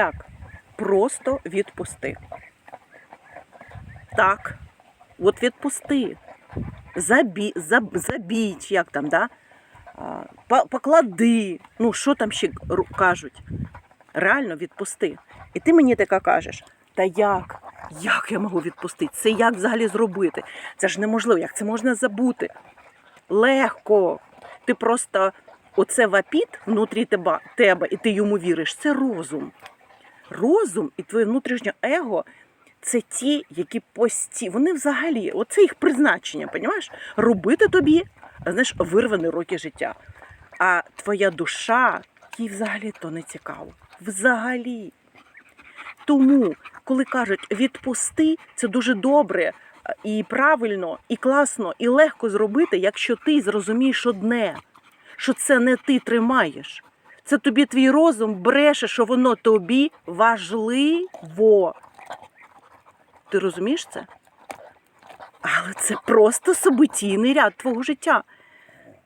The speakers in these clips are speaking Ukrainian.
Так, просто відпусти. Так, от відпусти. Забі, заб, забій, чи як там, да? Поклади. Ну, що там ще кажуть? Реально відпусти. І ти мені така кажеш: та як? Як я можу відпустити? Це як взагалі зробити? Це ж неможливо, як це можна забути? Легко. Ти просто оце вапіт внутрі тебе, тебе, і ти йому віриш. Це розум. Розум і твоє внутрішнє его це ті, які пості. Вони взагалі, оце їх призначення, понімаєш? Робити тобі, знаєш, вирвані роки життя. А твоя душа, їй взагалі то не цікаво. Взагалі. Тому, коли кажуть відпусти, це дуже добре і правильно, і класно, і легко зробити, якщо ти зрозумієш одне, що це не ти тримаєш. Це тобі твій розум бреше, що воно тобі важливо. Ти розумієш це? Але це просто событійний ряд твого життя.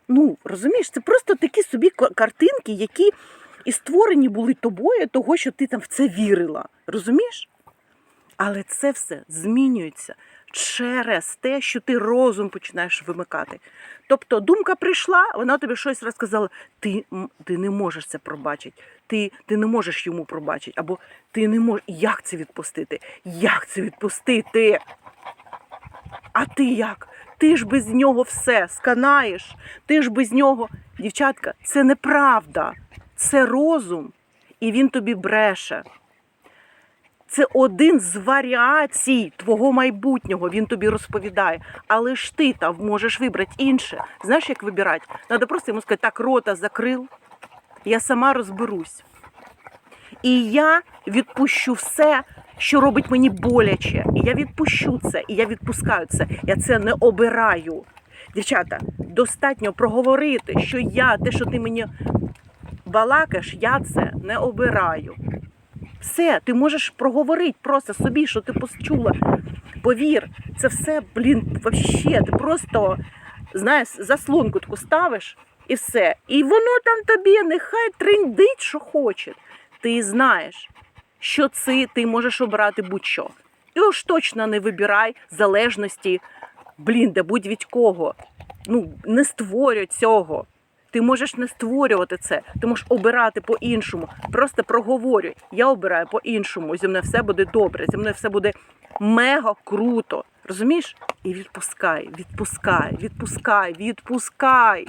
Ну, розумієш, це просто такі собі картинки, які і створені були тобою, того, що ти там в це вірила. Розумієш? Але це все змінюється через те, що ти розум починаєш вимикати. Тобто думка прийшла, вона тобі щось розказала. Ти, ти не можеш це пробачити, ти, ти не можеш йому пробачити, або ти не можеш. Як це відпустити? Як це відпустити? А ти як? Ти ж без нього все сканаєш, ти ж без нього. Дівчатка, це неправда, це розум, і він тобі бреше. Це один з варіацій твого майбутнього, він тобі розповідає. Але ж ти там можеш вибрати інше. Знаєш, як вибирати? Треба просто йому сказати, так, рота закрив, я сама розберусь. І я відпущу все, що робить мені боляче. І я відпущу це, і я відпускаю це. Я це не обираю. Дівчата, достатньо проговорити, що я, те, що ти мені балакаєш, я це не обираю. Все, ти можеш проговорити просто собі, що ти почула. Повір, це все, блін, вообще, ти просто знаєш, заслонку таку ставиш і все. І воно там тобі нехай триндить, що хоче. Ти знаєш, що це ти можеш обирати будь-що. І уж точно не вибирай залежності, блін, де будь від кого. Ну, не створюй цього. Ти можеш не створювати це, ти можеш обирати по-іншому. Просто проговорюй. Я обираю по-іншому. Зі мною все буде добре, зі мною все буде мега круто. Розумієш? І відпускай, відпускай, відпускай, відпускай.